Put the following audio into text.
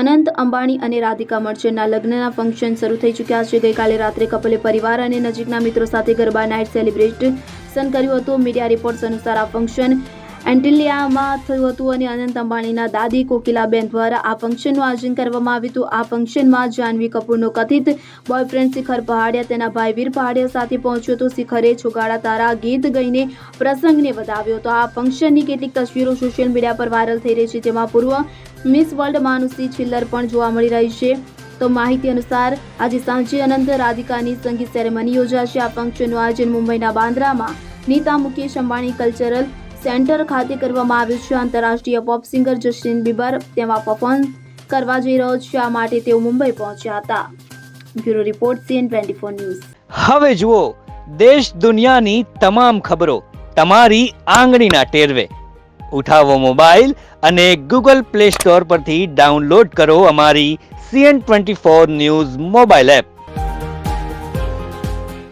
અનંત અંબાણી અને રાધિકા મર્ચન્ટના લગ્નના ફંક્શન શરૂ થઈ ચૂક્યા છે. ગઈકાલે રાત્રે કપલે પરિવાર અને નજીકના મિત્રો સાથે ગરબા નાઇટ સેલિબ્રેશન કર્યું હતું. મીડિયા રિપોર્ટ્સ અનુસાર આ ફંક્શન એન્ટિલિયામાં થયું હતું અને અનંત અંબાણીના દાદી કોકિલાબેન દ્વારા આ ફંક્શનનું આયોજન કરવામાં આવ્યું હતું. આ ફંક્શનમાં જાહ્નવી કપૂરનો કથિત બોયફ્રેન્ડ શિખર પહાડિયા, તેના ભાઈ વીર પહાડિયા સાથે પહોંચ્યો હતો. શિખરે છોગાડા તારા ગીત ગઈને પ્રસંગને વધાવ્યો હતો. આ ફંક્શનની કેટલીક તસવીરો સોશિયલ મીડિયા પર વાયરલ થઈ રહી છે. જેમાં પૂર્વ મિસ વર્લ્ડ માનુષી છિલ્લર પણ જોવા મળી રહી છે. તો માહિતી અનુસાર, આજે સાંજે અનંત રાધિકાની સંગીત સેરેમની યોજાશે. આ ફંક્શનનું આયોજન મુંબઈના બાંદ્રામાં નીતા મુકેશ અંબાણી કલ્ચરલ સેન્ટર ખાતે કરવામાં આવ્યું છે. આંતરરાષ્ટ્રીય પોપ સિંગર જસ્ટિન બીબર તેમાં પરફોર્મ કરવા જઈ રહ્યો છે. આ માટે તેઓ મુંબઈ પહોંચ્યા હતા. Bureau report CN twenty four news. હવે જુઓ, દેશ દુનિયાની તમામ ખબરો તમારી આંગળીના ટેરવે. ઉઠાવો મોબાઈલ અને ગૂગલ પ્લે સ્ટોર પરથી ડાઉનલોડ કરો અમારી CN twenty four news mobile app.